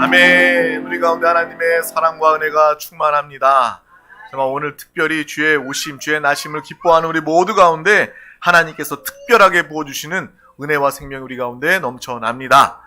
아멘. 우리 가운데 하나님의 사랑과 은혜가 충만합니다. 정말 오늘 특별히 주의 오심, 주의 나심을 기뻐하는 우리 모두 가운데 하나님께서 특별하게 부어주시는 은혜와 생명이 우리 가운데 넘쳐납니다.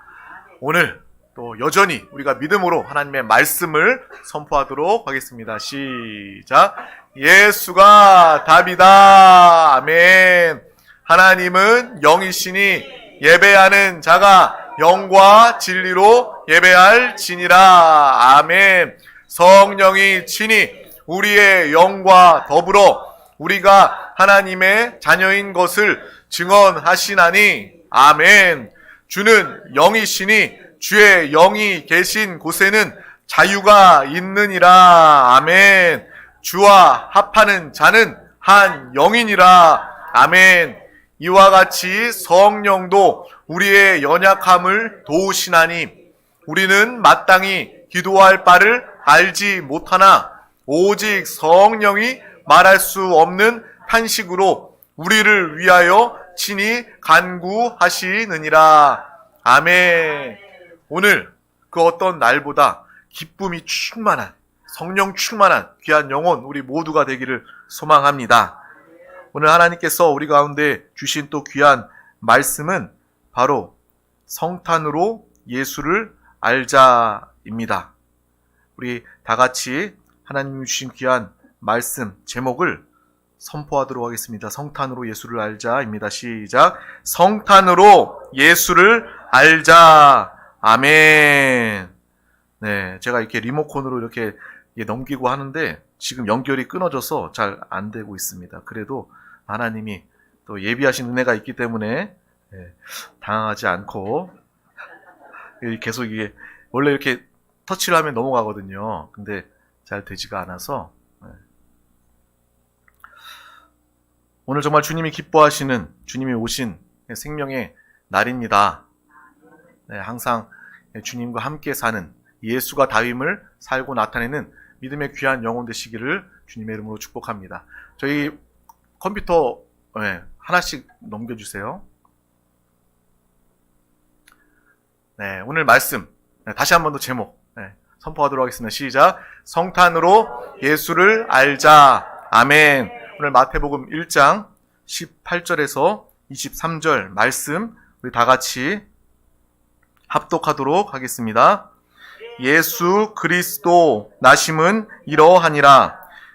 오늘 또 여전히 우리가 믿음으로 하나님의 말씀을 선포하도록 하겠습니다. 시작. 예수가 답이다. 아멘. 하나님은 영이시니 예배하는 자가 영과 진리로 예배할 지니라. 아멘. 성령이 친히 우리의 영과 더불어 우리가 하나님의 자녀인 것을 증언하시나니. 아멘. 주는 영이시니 주의 영이 계신 곳에는 자유가 있느니라. 아멘. 주와 합하는 자는 한 영이니라. 아멘. 이와 같이 성령도 우리의 연약함을 도우시나니 우리는 마땅히 기도할 바를 알지 못하나 오직 성령이 말할 수 없는 탄식으로 우리를 위하여 친히 간구하시느니라. 아멘. 오늘 그 어떤 날보다 기쁨이 충만한 성령 충만한 귀한 영혼 우리 모두가 되기를 소망합니다. 오늘 하나님께서 우리 가운데 주신 또 귀한 말씀은 바로 성탄으로 예수를 알자입니다. 우리 다 같이 하나님 주신 귀한 말씀 제목을 선포하도록 하겠습니다. 성탄으로 예수를 알자입니다. 시작. 성탄으로 예수를 알자. 아멘. 네, 제가 이렇게 리모컨으로 이렇게 넘기고 하는데 지금 연결이 끊어져서 잘 안 되고 있습니다. 그래도 하나님이 또 예비하신 은혜가 있기 때문에 예, 당황하지 않고 계속 이게 원래 이렇게 터치를 하면 넘어가거든요. 근데 잘 되지가 않아서 예. 오늘 정말 주님이 기뻐하시는 주님이 오신 생명의 날입니다. 네, 항상 주님과 함께 사는 예수가 다임을 살고 나타내는 믿음의 귀한 영혼 되시기를 주님의 이름으로 축복합니다. 저희 컴퓨터 네, 하나씩 넘겨주세요. 네, 오늘 말씀 네, 다시 한 번 더 제목 네, 선포하도록 하겠습니다. 시작. 성탄으로 예수를 알자. 아멘. 오늘 마태복음 1장 18절에서 23절 말씀 우리 다 같이 합독하도록 하겠습니다. 예수 그리스도 나심은 이러하니라.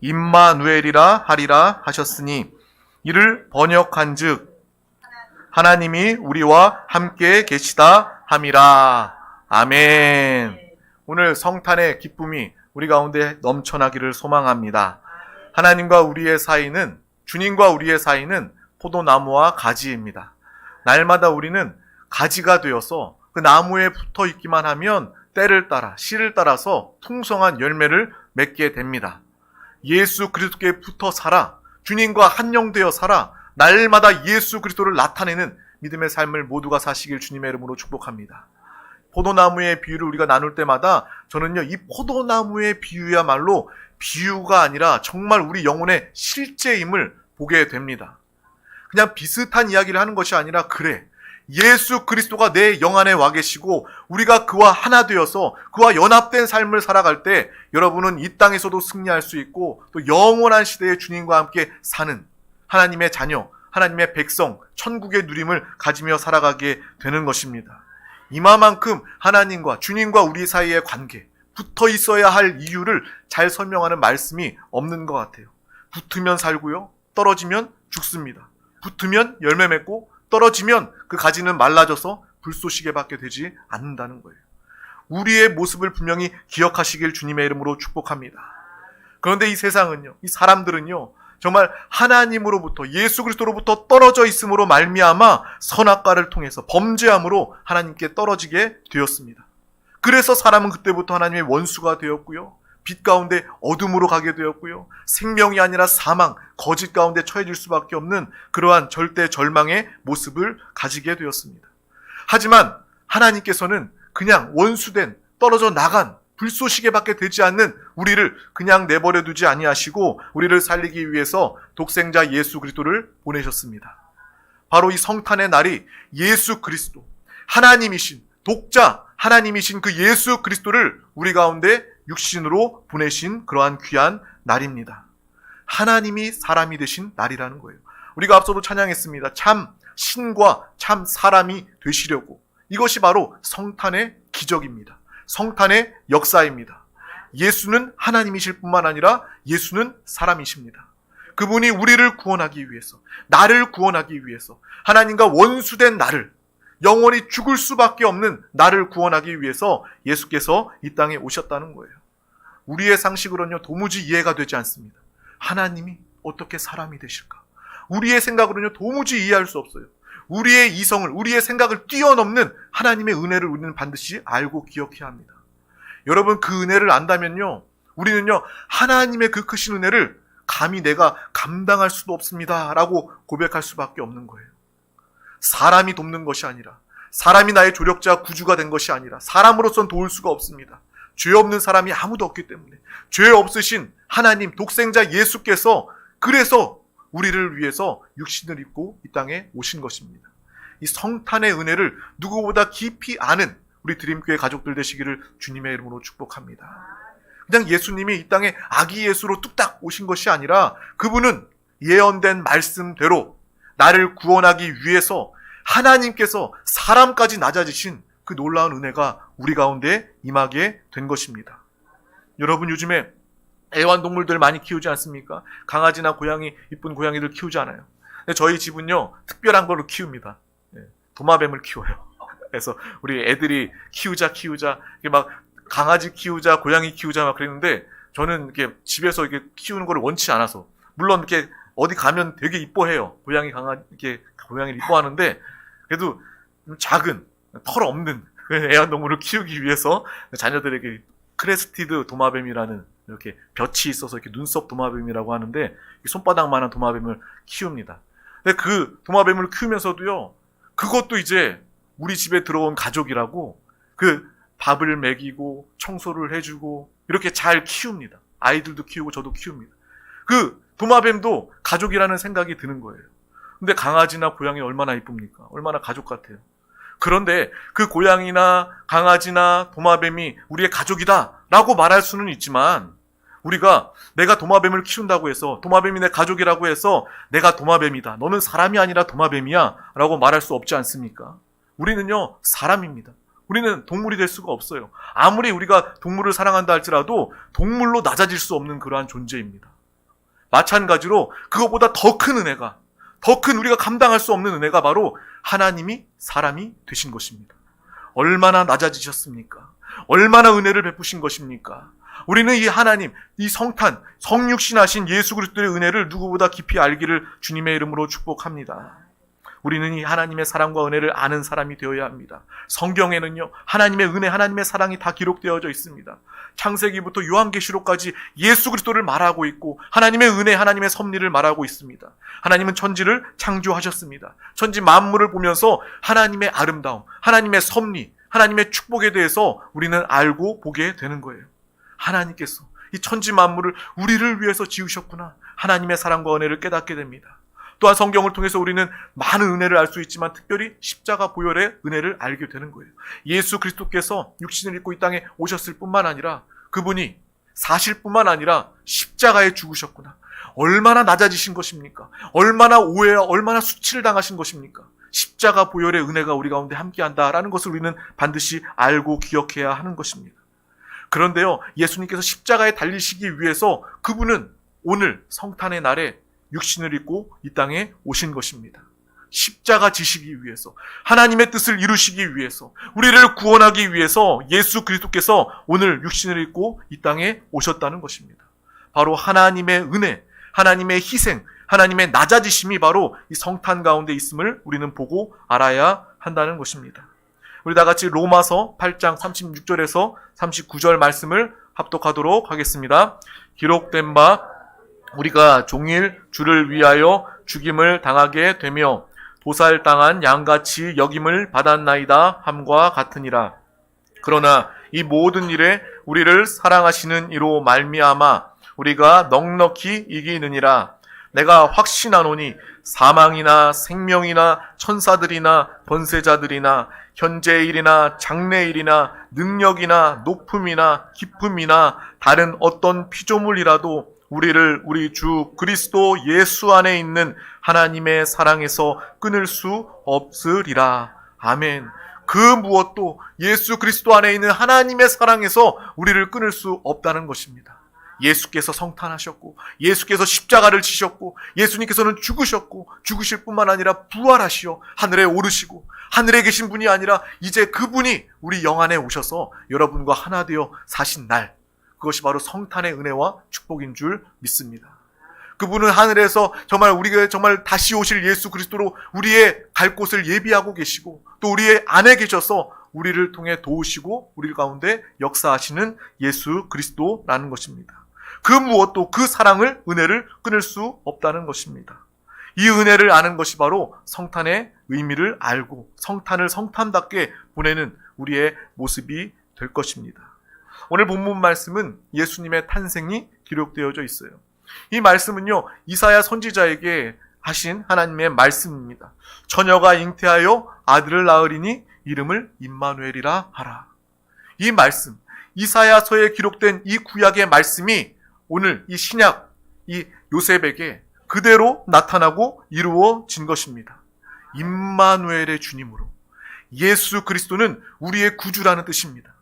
임마누엘이라 하리라 하셨으니 이를 번역한즉 하나님이 우리와 함께 계시다 함이라 아멘. 오늘 성탄의 기쁨이 우리 가운데 넘쳐나기를 소망합니다. 하나님과 우리의 사이는 주님과 우리의 사이는 포도나무와 가지입니다. 날마다 우리는 가지가 되어서 그 나무에 붙어 있기만 하면 때를 따라 씨를 따라서 풍성한 열매를 맺게 됩니다. 예수 그리스도께 붙어 살아 주님과 한영되어 살아 날마다 예수 그리스도를 나타내는 믿음의 삶을 모두가 사시길 주님의 이름으로 축복합니다. 포도나무의 비유를 우리가 나눌 때마다 저는요 이 포도나무의 비유야말로 비유가 아니라 정말 우리 영혼의 실제임을 보게 됩니다. 그냥 비슷한 이야기를 하는 것이 아니라 그래 예수 그리스도가 내 영 안에 와 계시고 우리가 그와 하나 되어서 그와 연합된 삶을 살아갈 때 여러분은 이 땅에서도 승리할 수 있고 또 영원한 시대에 주님과 함께 사는 하나님의 자녀, 하나님의 백성, 천국의 누림을 가지며 살아가게 되는 것입니다. 이마만큼 하나님과 주님과 우리 사이의 관계, 붙어 있어야 할 이유를 잘 설명하는 말씀이 없는 것 같아요. 붙으면 살고요. 떨어지면 죽습니다. 붙으면 열매 맺고 떨어지면 그 가지는 말라져서 불쏘시개 밖에 되지 않는다는 거예요. 우리의 모습을 분명히 기억하시길 주님의 이름으로 축복합니다. 그런데 이 세상은요, 이 사람들은요, 정말 하나님으로부터 예수 그리스도로부터 떨어져 있음으로 말미암아 선악과를 통해서 범죄함으로 하나님께 떨어지게 되었습니다. 그래서 사람은 그때부터 하나님의 원수가 되었고요. 빛 가운데 어둠으로 가게 되었고요. 생명이 아니라 사망, 거짓 가운데 처해질 수밖에 없는 그러한 절대 절망의 모습을 가지게 되었습니다. 하지만 하나님께서는 그냥 원수된 떨어져 나간 불쏘시개밖에 되지 않는 우리를 그냥 내버려 두지 아니하시고 우리를 살리기 위해서 독생자 예수 그리스도를 보내셨습니다. 바로 이 성탄의 날이 예수 그리스도 하나님이신 독자 하나님이신 그 예수 그리스도를 우리 가운데 육신으로 보내신 그러한 귀한 날입니다. 하나님이 사람이 되신 날이라는 거예요. 우리가 앞서도 찬양했습니다. 참 신과 참 사람이 되시려고 이것이 바로 성탄의 기적입니다. 성탄의 역사입니다. 예수는 하나님이실 뿐만 아니라 예수는 사람이십니다. 그분이 우리를 구원하기 위해서, 나를 구원하기 위해서, 하나님과 원수된 나를, 영원히 죽을 수밖에 없는 나를 구원하기 위해서 예수께서 이 땅에 오셨다는 거예요. 우리의 상식으로는요, 도무지 이해가 되지 않습니다. 하나님이 어떻게 사람이 되실까? 우리의 생각으로는요, 도무지 이해할 수 없어요. 우리의 이성을, 우리의 생각을 뛰어넘는 하나님의 은혜를 우리는 반드시 알고 기억해야 합니다. 여러분, 그 은혜를 안다면요, 우리는요, 하나님의 그 크신 은혜를 감히 내가 감당할 수도 없습니다. 라고 고백할 수밖에 없는 거예요. 사람이 돕는 것이 아니라, 사람이 나의 조력자 구주가 된 것이 아니라, 사람으로선 도울 수가 없습니다. 죄 없는 사람이 아무도 없기 때문에, 죄 없으신 하나님, 독생자 예수께서 그래서 우리를 위해서 육신을 입고 이 땅에 오신 것입니다. 이 성탄의 은혜를 누구보다 깊이 아는 우리 드림교회 가족들 되시기를 주님의 이름으로 축복합니다. 그냥 예수님이 이 땅에 아기 예수로 뚝딱 오신 것이 아니라 그분은 예언된 말씀대로 나를 구원하기 위해서 하나님께서 사람까지 낮아지신 그 놀라운 은혜가 우리 가운데 임하게 된 것입니다. 여러분 요즘에 애완동물들 많이 키우지 않습니까? 강아지나 고양이, 이쁜 고양이들 키우지 않아요. 근데 저희 집은요, 특별한 걸로 키웁니다. 예, 도마뱀을 키워요. 그래서 우리 애들이 키우자, 키우자, 막 강아지 키우자, 고양이 키우자 막 그랬는데 저는 이렇게 집에서 이렇게 키우는 걸 원치 않아서 물론 이렇게 어디 가면 되게 이뻐해요. 고양이, 강아지, 이렇게 고양이를 이뻐하는데 그래도 좀 작은, 털 없는 애완동물을 키우기 위해서 자녀들에게 크레스티드 도마뱀이라는 이렇게 볕이 있어서 이렇게 눈썹 도마뱀이라고 하는데 손바닥만한 도마뱀을 키웁니다. 근데 그 도마뱀을 키우면서도요, 그것도 이제 우리 집에 들어온 가족이라고 그 밥을 먹이고 청소를 해주고 이렇게 잘 키웁니다. 아이들도 키우고 저도 키웁니다. 그 도마뱀도 가족이라는 생각이 드는 거예요. 근데 강아지나 고양이 얼마나 이쁩니까? 얼마나 가족 같아요. 그런데 그 고양이나 강아지나 도마뱀이 우리의 가족이다 라고 말할 수는 있지만 우리가 내가 도마뱀을 키운다고 해서 도마뱀이 내 가족이라고 해서 내가 도마뱀이다. 너는 사람이 아니라 도마뱀이야. 라고 말할 수 없지 않습니까? 우리는요, 사람입니다. 우리는 동물이 될 수가 없어요. 아무리 우리가 동물을 사랑한다 할지라도 동물로 낮아질 수 없는 그러한 존재입니다. 마찬가지로 그것보다 더 큰 은혜가, 더 큰 우리가 감당할 수 없는 은혜가 바로 하나님이 사람이 되신 것입니다. 얼마나 낮아지셨습니까? 얼마나 은혜를 베푸신 것입니까? 우리는 이 하나님, 이 성탄, 성육신하신 예수 그리스도의 은혜를 누구보다 깊이 알기를 주님의 이름으로 축복합니다. 우리는 이 하나님의 사랑과 은혜를 아는 사람이 되어야 합니다. 성경에는요, 하나님의 은혜, 하나님의 사랑이 다 기록되어져 있습니다. 창세기부터 요한계시록까지 예수 그리스도를 말하고 있고, 하나님의 은혜, 하나님의 섭리를 말하고 있습니다. 하나님은 천지를 창조하셨습니다. 천지 만물을 보면서 하나님의 아름다움, 하나님의 섭리, 하나님의 축복에 대해서 우리는 알고 보게 되는 거예요. 하나님께서 이 천지 만물을 우리를 위해서 지으셨구나. 하나님의 사랑과 은혜를 깨닫게 됩니다. 또한 성경을 통해서 우리는 많은 은혜를 알 수 있지만 특별히 십자가 보혈의 은혜를 알게 되는 거예요. 예수 그리스도께서 육신을 입고 이 땅에 오셨을 뿐만 아니라 그분이 사실 뿐만 아니라 십자가에 죽으셨구나. 얼마나 낮아지신 것입니까? 얼마나 오해와 얼마나 수치를 당하신 것입니까? 십자가 보혈의 은혜가 우리 가운데 함께한다라는 것을 우리는 반드시 알고 기억해야 하는 것입니다. 그런데요, 예수님께서 십자가에 달리시기 위해서 그분은 오늘 성탄의 날에 육신을 입고 이 땅에 오신 것입니다. 십자가 지시기 위해서 하나님의 뜻을 이루시기 위해서 우리를 구원하기 위해서 예수 그리스도께서 오늘 육신을 입고 이 땅에 오셨다는 것입니다. 바로 하나님의 은혜, 하나님의 희생, 하나님의 낮아지심이 바로 이 성탄 가운데 있음을 우리는 보고 알아야 한다는 것입니다. 우리 다 같이 로마서 8장 36절에서 39절 말씀을 합독하도록 하겠습니다. 기록된 바 우리가 종일 주를 위하여 죽임을 당하게 되며 도살당한 양같이 여김을 받았나이다 함과 같으니라. 그러나 이 모든 일에 우리를 사랑하시는 이로 말미암아 우리가 넉넉히 이기느니라. 내가 확신하노니 사망이나 생명이나 천사들이나 번세자들이나 현재일이나 장래일이나 능력이나 높음이나 기쁨이나 다른 어떤 피조물이라도 우리를 우리 주 그리스도 예수 안에 있는 하나님의 사랑에서 끊을 수 없으리라. 아멘. 그 무엇도 예수 그리스도 안에 있는 하나님의 사랑에서 우리를 끊을 수 없다는 것입니다. 예수께서 성탄하셨고, 예수께서 십자가를 지셨고, 예수님께서는 죽으셨고, 죽으실 뿐만 아니라 부활하시어 하늘에 오르시고, 하늘에 계신 분이 아니라 이제 그분이 우리 영 안에 오셔서 여러분과 하나 되어 사신 날, 그것이 바로 성탄의 은혜와 축복인 줄 믿습니다. 그분은 하늘에서 정말 우리가 정말 다시 오실 예수 그리스도로 우리의 갈 곳을 예비하고 계시고 또 우리의 안에 계셔서 우리를 통해 도우시고 우리 가운데 역사하시는 예수 그리스도라는 것입니다. 그 무엇도 그 사랑을 은혜를 끊을 수 없다는 것입니다. 이 은혜를 아는 것이 바로 성탄의 의미를 알고 성탄을 성탄답게 보내는 우리의 모습이 될 것입니다. 오늘 본문 말씀은 예수님의 탄생이 기록되어져 있어요. 이 말씀은요, 이사야 선지자에게 하신 하나님의 말씀입니다. 처녀가 잉태하여 아들을 낳으리니 이름을 임마누엘이라 하라. 이 말씀, 이사야서에 기록된 이 구약의 말씀이 오늘 이 신약, 이 요셉에게 그대로 나타나고 이루어진 것입니다. 임마누엘의 주님으로. 예수 그리스도는 우리의 구주라는 뜻입니다.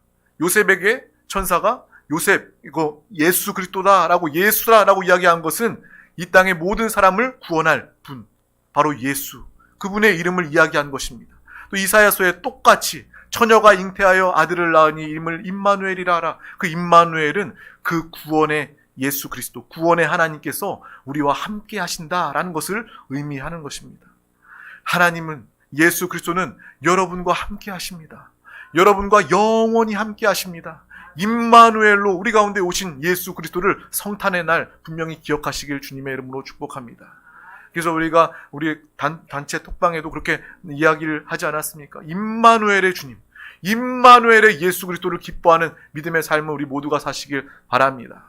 요셉에게 천사가 요셉, 이거 예수 그리스도다라고 예수라라고 이야기한 것은 이 땅의 모든 사람을 구원할 분, 바로 예수. 그분의 이름을 이야기한 것입니다. 또 이사야서에 똑같이 처녀가 잉태하여 아들을 낳으니 이름을 임마누엘이라 하라. 그 임마누엘은 그 구원의 예수 그리스도, 구원의 하나님께서 우리와 함께 하신다라는 것을 의미하는 것입니다. 하나님은 예수 그리스도는 여러분과 함께 하십니다. 여러분과 영원히 함께 하십니다. 임마누엘로 우리 가운데 오신 예수 그리스도를 성탄의 날 분명히 기억하시길 주님의 이름으로 축복합니다. 그래서 우리가 우리 단, 단체 톡방에도 그렇게 이야기를 하지 않았습니까? 임마누엘의 주님, 임마누엘의 예수 그리스도를 기뻐하는 믿음의 삶을 우리 모두가 사시길 바랍니다.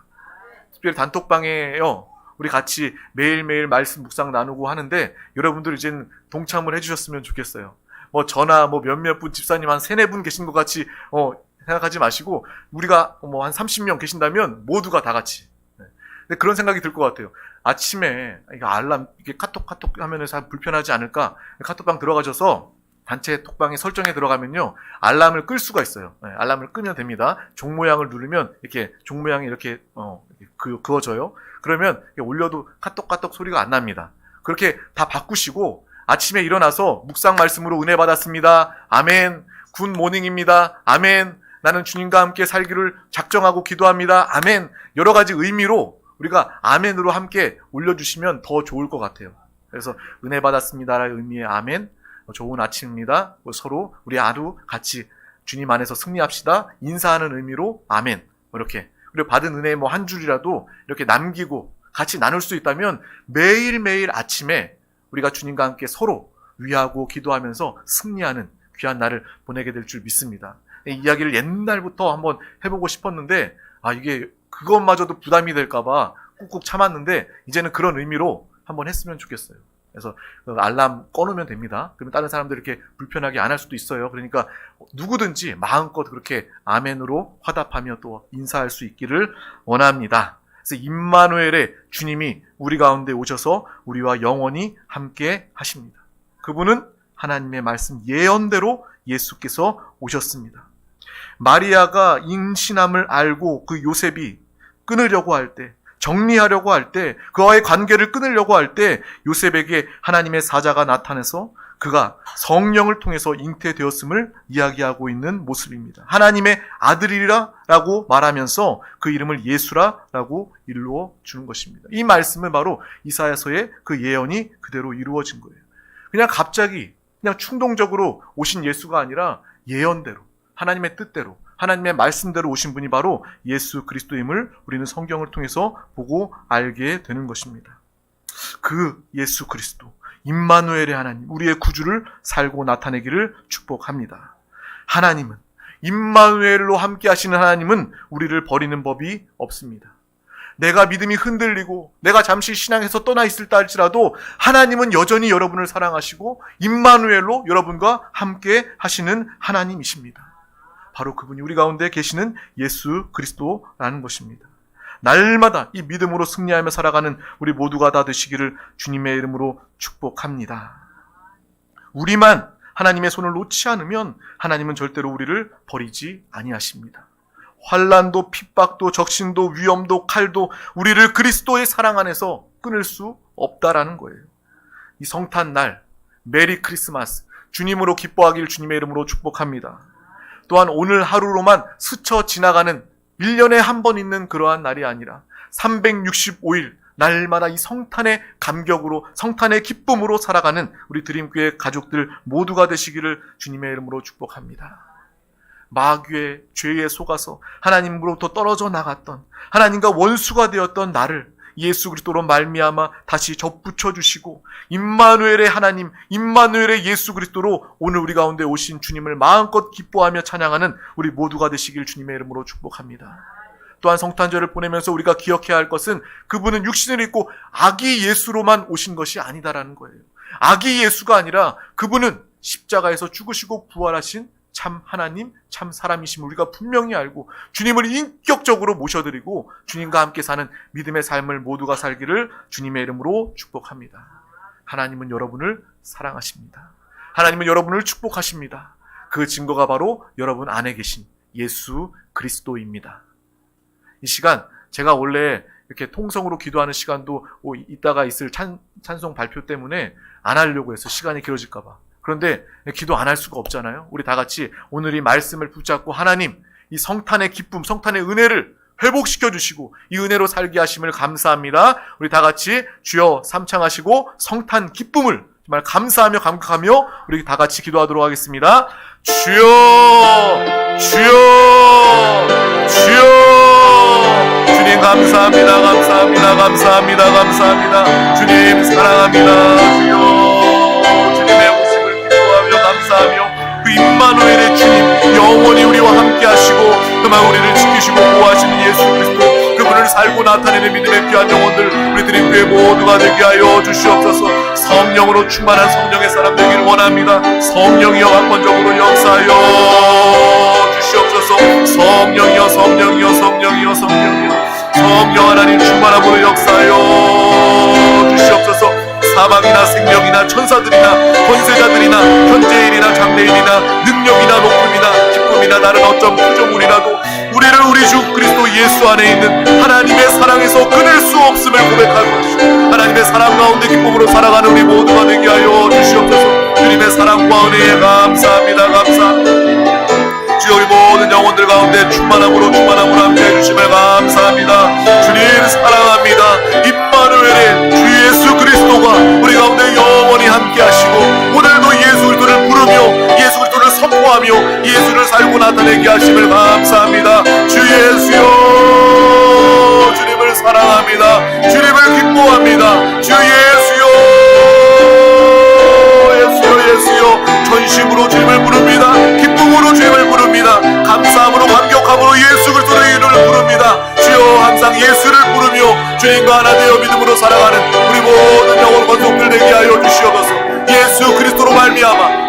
특별히 단톡방에요. 우리 같이 매일매일 말씀 묵상 나누고 하는데 여러분들 이제는 동참을 해주셨으면 좋겠어요. 뭐 저나 뭐 몇몇 분 집사님 한 세네 분 계신 것 같이 어, 생각하지 마시고 우리가 뭐 한 30명 계신다면 모두가 다 같이. 네. 근데 그런 생각이 들 것 같아요. 아침에 이거 알람 이게 카톡 카톡 참 불편하지 않을까? 카톡방 들어가셔서 단체 톡방에 설정에 들어가면요 알람을 끌 수가 있어요. 네, 알람을 끄면 됩니다. 종 모양을 누르면 이렇게 종 모양이 이렇게 어, 그, 그어져요. 그러면 올려도 카톡 카톡 소리가 안 납니다. 그렇게 다 바꾸시고 아침에 일어나서 묵상 말씀으로 은혜 받았습니다. 아멘. 굿 모닝입니다. 아멘. 나는 주님과 함께 살기를 작정하고 기도합니다. 아멘. 여러 가지 의미로 우리가 아멘으로 함께 올려주시면 더 좋을 것 같아요. 그래서 은혜 받았습니다라는 의미의 아멘. 좋은 아침입니다. 뭐 서로 우리 하루 같이 주님 안에서 승리합시다. 인사하는 의미로 아멘. 뭐 이렇게 그리고 받은 은혜 뭐 한 줄이라도 이렇게 남기고 같이 나눌 수 있다면 매일매일 아침에 우리가 주님과 함께 서로 위하고 기도하면서 승리하는 귀한 날을 보내게 될 줄 믿습니다. 이 이야기를 옛날부터 한번 해보고 싶었는데 아 이게 그것마저도 부담이 될까봐 꾹꾹 참았는데 이제는 그런 의미로 한번 했으면 좋겠어요. 그래서 그 알람 꺼놓으면 됩니다. 그러면 다른 사람들 이렇게 불편하게 안 할 수도 있어요. 그러니까 누구든지 마음껏 그렇게 아멘으로 화답하며 또 인사할 수 있기를 원합니다. 그래서 임마누엘의 주님이 우리 가운데 오셔서 우리와 영원히 함께 하십니다. 그분은 하나님의 말씀 예언대로 예수께서 오셨습니다. 마리아가 임신함을 알고 그 요셉이 끊으려고 할 때, 정리하려고 할 때, 그와의 관계를 끊으려고 할 때 요셉에게 하나님의 사자가 나타나서 그가 성령을 통해서 잉태되었음을 이야기하고 있는 모습입니다. 하나님의 아들이라라고 말하면서 그 이름을 예수라라고 일루어 주는 것입니다. 이 말씀은 바로 이사야서의 그 예언이 그대로 이루어진 거예요. 그냥 갑자기 그냥 충동적으로 오신 예수가 아니라 예언대로 하나님의 뜻대로 하나님의 말씀대로 오신 분이 바로 예수 그리스도임을 우리는 성경을 통해서 보고 알게 되는 것입니다. 그 예수 그리스도 임마누엘의 하나님 우리의 구주를 살고 나타내기를 축복합니다. 하나님은 임마누엘로 함께 하시는 하나님은 우리를 버리는 법이 없습니다. 내가 믿음이 흔들리고 내가 잠시 신앙에서 떠나 있을다 할지라도 하나님은 여전히 여러분을 사랑하시고 임마누엘로 여러분과 함께 하시는 하나님이십니다. 바로 그분이 우리 가운데 계시는 예수 그리스도라는 것입니다. 날마다 이 믿음으로 승리하며 살아가는 우리 모두가 다 되시기를 주님의 이름으로 축복합니다. 우리만 하나님의 손을 놓지 않으면 하나님은 절대로 우리를 버리지 아니하십니다. 환란도 핍박도 적신도 위험도 칼도 우리를 그리스도의 사랑 안에서 끊을 수 없다라는 거예요. 이 성탄 날 메리 크리스마스 주님으로 기뻐하길 주님의 이름으로 축복합니다. 또한 오늘 하루로만 스쳐 지나가는 1년에 한 번 있는 그러한 날이 아니라 365일 날마다 이 성탄의 감격으로 성탄의 기쁨으로 살아가는 우리 드림교회 가족들 모두가 되시기를 주님의 이름으로 축복합니다. 마귀의 죄에 속아서 하나님으로부터 떨어져 나갔던 하나님과 원수가 되었던 나를 예수 그리스도로 말미암아 다시 접붙여 주시고 임마누엘의 하나님, 임마누엘의 예수 그리스도로 오늘 우리 가운데 오신 주님을 마음껏 기뻐하며 찬양하는 우리 모두가 되시길 주님의 이름으로 축복합니다. 또한 성탄절을 보내면서 우리가 기억해야 할 것은 그분은 육신을 입고 아기 예수로만 오신 것이 아니다라는 거예요. 아기 예수가 아니라 그분은 십자가에서 죽으시고 부활하신 참 하나님, 참 사람이심을 우리가 분명히 알고 주님을 인격적으로 모셔드리고 주님과 함께 사는 믿음의 삶을 모두가 살기를 주님의 이름으로 축복합니다. 하나님은 여러분을 사랑하십니다. 하나님은 여러분을 축복하십니다. 그 증거가 바로 여러분 안에 계신 예수 그리스도입니다. 이 시간 제가 원래 이렇게 통성으로 기도하는 시간도 이따가 있을 찬, 찬송 발표 때문에 안 하려고 해서 시간이 길어질까봐. 그런데 기도 안 할 수가 없잖아요. 우리 다 같이 오늘 이 말씀을 붙잡고 하나님, 이 성탄의 기쁨, 성탄의 은혜를 회복시켜 주시고 이 은혜로 살게 하심을 감사합니다. 우리 다 같이 주여 삼창하시고 성탄 기쁨을 정말 감사하며 감격하며 우리 다 같이 기도하도록 하겠습니다. 주여, 주여, 주여. 주님 감사합니다, 감사합니다, 감사합니다, 감사합니다. 주님 사랑합니다, 주여. 임마누엘의 주님 영원히 우리와 함께 하시고 그만 우리를 지키시고 보호하시는 예수 그리스도 그분을 살고 나타내는 믿음의 귀한 영혼들 우리 드림교회 모두가 되게 하여 주시옵소서. 성령으로 충만한 성령의 사람 되기를 원합니다. 성령이여 강권적으로 역사하여 주시옵소서. 성령이여 성령이여 성령이여 성령이여. 성령 하나님 충만함으로 역사하여 주시옵소서 사망이나 생명이나 천사들이나 권세자들이나 현재일이나 장래일이나 능력이나 높음이나 기쁨이나 다른 어떤 구조물이라도. 우리를 우리 주 그리스도 예수 안에 있는 하나님의 사랑에서 끊을 수 없음을 고백하고 하나님의 사랑 가운데 기쁨으로 살아가는 우리 모두가 되게 하여 주시옵소서. 주님의 사랑과 은혜에 감사합니다 감사합니다. 주여 우리 모든 영혼들 가운데 충만함으로 충만함으로 함께 해주심을 감사합니다. 주님 사랑합니다. 임마누엘의 주 예수 살고 나타내게 하심을 감사합니다. 주 예수여 주님을 사랑합니다. 주님을 기뻐합니다. 주 예수여 예수여 예수여. 전심으로 주님을 부릅니다. 기쁨으로 주님을 부릅니다. 감사함으로 감격함으로 예수 그리스도의 이름을 부릅니다. 주여 항상 예수를 부르며 주님과 하나 되어 믿음으로 살아가는 우리 모든 영혼 권속들 되게 하여 주시옵소서. 예수 그리스도로 말미암아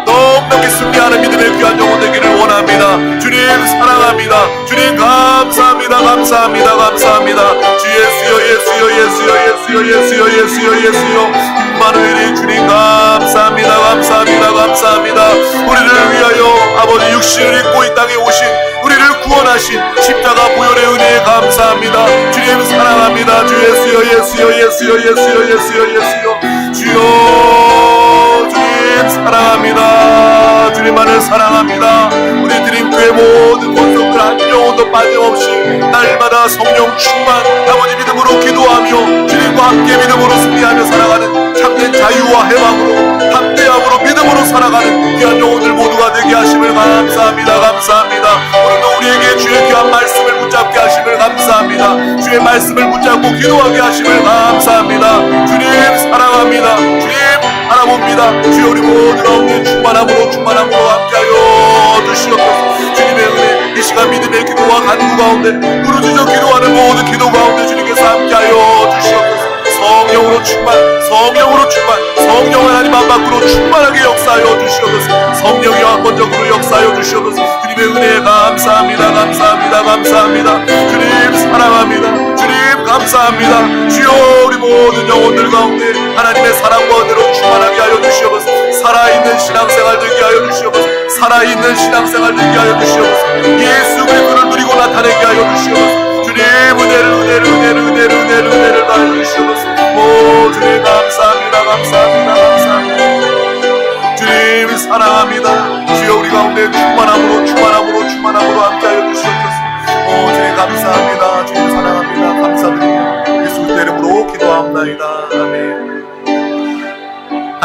넉넉히 승리하는 믿음의 귀한 영혼 되기를 원합니다. 주님 사랑합니다. 주님 감사합니다. 감사합니다. 감사합니다. 주 예수여 예수여 예수여 예수여 예수여 예수여 예수여. 임마누엘이 주님 감사합니다. 감사합니다. 감사합니다. 우리를 위하여 아버지 육신을 입고 이 땅에 오신 우리를 구원하신 십자가 보혈의 은혜에 감사합니다. 주님 사랑합니다. 주 예수여 예수여 예수여 예수여 예수여 예수여. 주여 주님 사랑합니다. 주님만을 사랑합니다. 우리 드림교회 모든 권속들 한 영혼도 빠짐없이 날마다 성령 충만 아버지 믿음으로 기도하며 주님과 함께 믿음으로 승리하며 살아가는 참된 자유와 해방으로 담대함으로 믿음으로 살아가는 귀한 영혼들 모두가 되게 하심을 감사합니다. 감사합니다. 오늘도 우리에게 주의 귀한 말씀을 붙잡게 하심을 감사합니다. 주의 말씀을 붙잡고 기도하게 하심을 감사합니다. 주님 사랑합니다. 알아봅니다. 주여 우리 모두 가운데 충만함으로 충만함으로 함께하여 주시옵소서. 주님의 은혜 이 시간 믿음의 기도와 간구 가운데 부르짖어 기도하는 모든 기도 가운데 주님께서 함께하여 주시옵소서. 성령으로 충만, 성령으로 충만, 성령 하나님 앞 밖으로 충만하게 역사하여 주시옵소서. 성령이와 번적으로 역사하여 주시옵소서. 주님의 은혜에 감사합니다, 감사합니다, 감사합니다. 주님 사랑합니다. 감사합니다. 주여 우리 모든 영혼들 가운데 하나님의 사랑과 은혜로 충만하게 하여 주시옵소서. 살아있는 신앙생활 되게 하여 주시옵소서. 살아있는 신앙생활 되게 하여 주시옵소서. 예수 그리스도를 누리고 나타내게 하여 주시옵소서. 주님 은혜를 은혜를 은혜를 은혜를 은혜를 은혜를 더하여 주시옵소서. 오 주님 감사합니다 감사합니다 감사합니다. 주님 사랑합니다. 주여 우리 가운데 충만함으로 충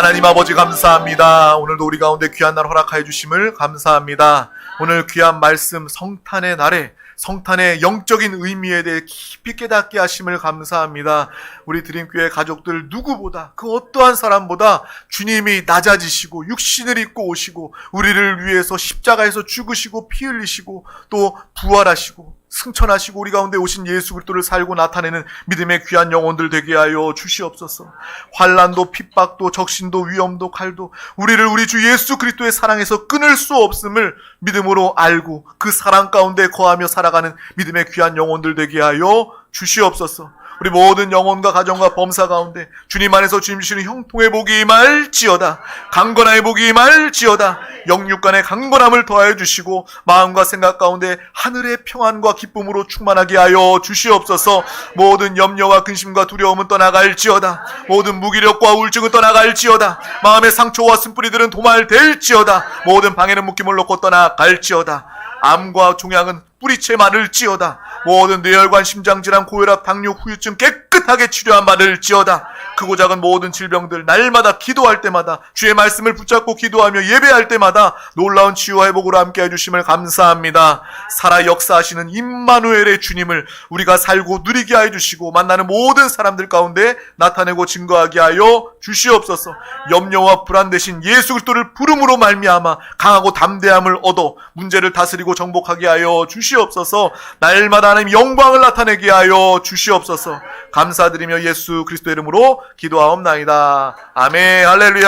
하나님 아버지 감사합니다. 오늘도 우리 가운데 귀한 날 허락하여 주심을 감사합니다. 오늘 귀한 말씀 성탄의 날에 성탄의 영적인 의미에 대해 깊이 깨닫게 하심을 감사합니다. 우리 드림교회 가족들 누구보다 그 어떠한 사람보다 주님이 낮아지시고 육신을 입고 오시고 우리를 위해서 십자가에서 죽으시고 피 흘리시고 또 부활하시고 승천하시고 우리 가운데 오신 예수 그리스도를 살고 나타내는 믿음의 귀한 영혼들 되게 하여 주시옵소서. 환란도 핍박도 적신도 위험도 칼도 우리를 우리 주 예수 그리스도의 사랑에서 끊을 수 없음을 믿음으로 알고 그 사랑 가운데 거하며 살아가는 믿음의 귀한 영혼들 되게 하여 주시옵소서. 우리 모든 영혼과 가정과 범사 가운데 주님 안에서 주님 주시는 형통의 복이 임할지어다. 강건함의 복이 임할지어다. 영육간의 강건함을 더하여 주시고 마음과 생각 가운데 하늘의 평안과 기쁨으로 충만하게 하여 주시옵소서. 모든 염려와 근심과 두려움은 떠나갈지어다. 모든 무기력과 우울증은 떠나갈지어다. 마음의 상처와 쓴뿌리들은 도말될지어다. 모든 방해는 묶임을 놓고 떠나갈지어다. 암과 종양은 뿌리채 마를지어다 모든 뇌혈관 심장질환 고혈압 당뇨 후유증 깨끗하게 치료한 마를지어다. 크고 작은 모든 질병들 날마다 기도할 때마다 주의 말씀을 붙잡고 기도하며 예배할 때마다 놀라운 치유와 회복으로 함께 해주심을 감사합니다. 살아 역사하시는 임마누엘의 주님을 우리가 살고 누리게 하여 주시고 만나는 모든 사람들 가운데 나타내고 증거하게 하여 주시옵소서. 염려와 불안 대신 예수 그리스도를 부름으로 말미암아 강하고 담대함을 얻어 문제를 다스리고 정복하게 하여 주시옵소서. 날마다 하나님 영광을 나타내게 하여 주시옵소서. 감사드리며 예수 그리스도 이름으로 기도하옵나이다. 아멘. 할렐루야.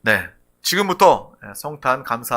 네. 지금부터 성탄 감사